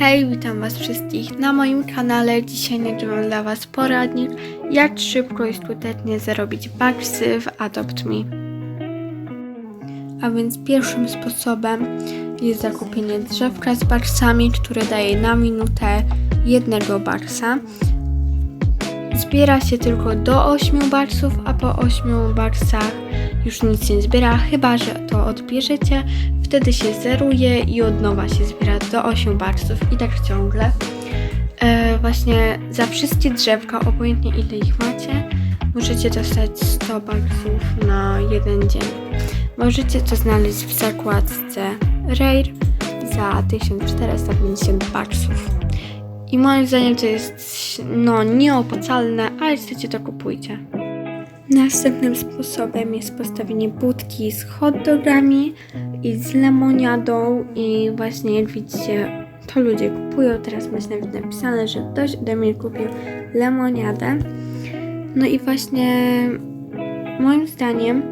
Hej, witam Was wszystkich na moim kanale. Dzisiaj nagrywam dla Was poradnik, jak szybko i skutecznie zarobić baksy w Adopt Me. A więc pierwszym sposobem jest zakupienie drzewka z baksami, które daje na minutę jednego baksa. Zbiera się tylko do 8 baksów, a po 8 baksach już nic nie zbiera, chyba że to odbierzecie. Wtedy się zeruje i od nowa się zbiera do 8 baksów i tak ciągle. E, właśnie za wszystkie drzewka, obojętnie ile ich macie, możecie dostać 100 baksów na jeden dzień. Możecie to znaleźć w zakładce Rare za 1450 baksów. I moim zdaniem to jest no nieopłacalne, ale chcecie to kupujcie. Następnym sposobem jest postawienie budki z hot dogami i z lemoniadą i właśnie jak widzicie to ludzie kupują. Teraz masz nawet napisane, że ktoś ode mnie kupił lemoniadę. No i właśnie moim zdaniem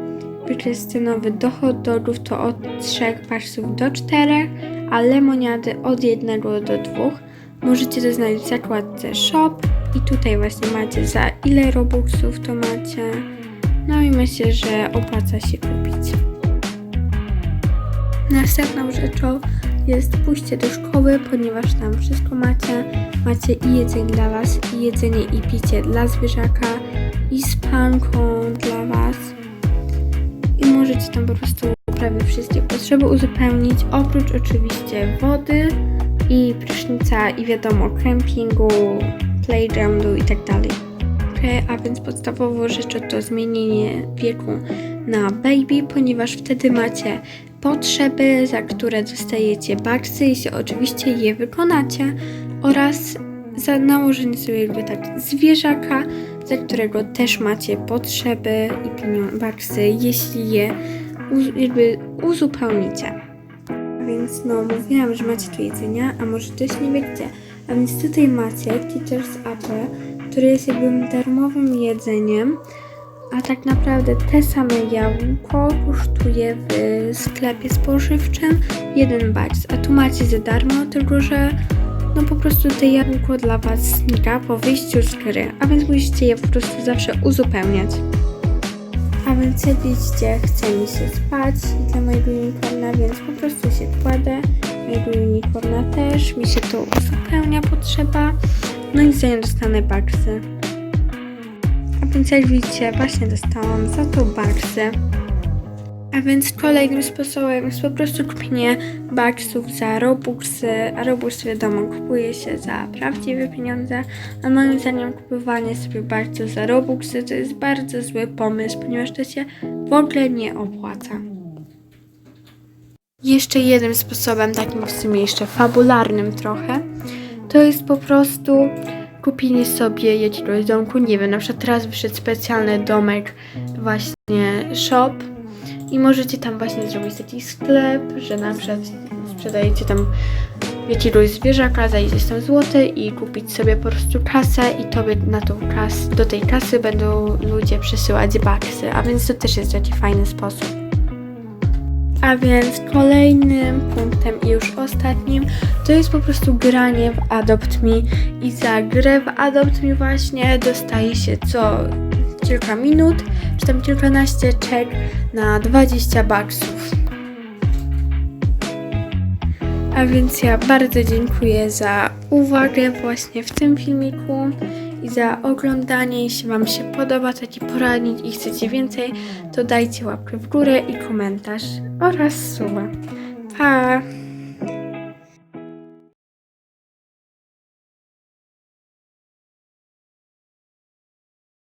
budżet cenowy do hot dogów to od 3 baksów do 4, a lemoniady od 1 do 2. Możecie to znaleźć w zakładce shop i tutaj właśnie macie za ile robuxów to macie. No i myślę, że opłaca się kupić. Następną rzeczą jest pójście do szkoły, ponieważ tam wszystko macie. Macie i jedzenie dla Was, i jedzenie i picie dla zwierzaka, i spanką dla Was. I możecie tam po prostu prawie wszystkie potrzeby uzupełnić, oprócz oczywiście wody i i wiadomo kempingu, playgroundu i tak A więc podstawową rzeczą to zmienienie wieku na baby, ponieważ wtedy macie potrzeby, za które dostajecie baksy, jeśli oczywiście je wykonacie, oraz za nałożenie sobie jakby tak zwierzaka, za którego też macie potrzeby i baksy, jeśli je jakby uzupełnicie. Więc no, mówiłam, że macie tu jedzenia, a może też nie wiecie. A więc tutaj macie Teacher's Apple, który jest jakby darmowym jedzeniem, a tak naprawdę te same jabłko kosztuje w sklepie spożywczym jeden baks, a tu macie za darmo, tylko że no po prostu te jabłko dla Was znika po wyjściu z gry, a więc musicie je po prostu zawsze uzupełniać. A więc jak widzicie, chce mi się spać i dla mojego unicorna, więc po prostu. Mojego unicorna też, mi się to uzupełnia potrzeba. No i za nie dostanę baksy. A więc jak widzicie, właśnie dostałam za to baksy. A więc kolejnym sposobem jest po prostu kupienie baksów za robuxy, a robux wiadomo kupuje się za prawdziwe pieniądze, a moim zdaniem kupowanie sobie baksów za robuxy to jest bardzo zły pomysł, ponieważ to się w ogóle nie opłaca. Jeszcze jednym sposobem, takim w sumie jeszcze fabularnym trochę, to jest po prostu kupienie sobie jakiegoś domku, nie wiem, na przykład teraz wyszedł specjalny domek właśnie shop i możecie tam właśnie zrobić taki sklep, że na przykład sprzedajecie tam jakiegoś zwierzaka za tam złote i kupić sobie po prostu kasę i tobie na tą kas, do tej kasy będą ludzie przesyłać baksy, a więc to też jest taki fajny sposób. A więc kolejnym punktem i już ostatnim to jest po prostu granie w Adopt Me. I za grę w Adopt Me właśnie dostaje się co? Kilka minut, czy tam kilkanaście czek na 20 baksów. A więc ja bardzo dziękuję za uwagę właśnie w tym filmiku i za oglądanie. Jeśli Wam się podoba taki poradnik i chcecie więcej, to dajcie łapkę w górę i komentarz oraz suba. Pa!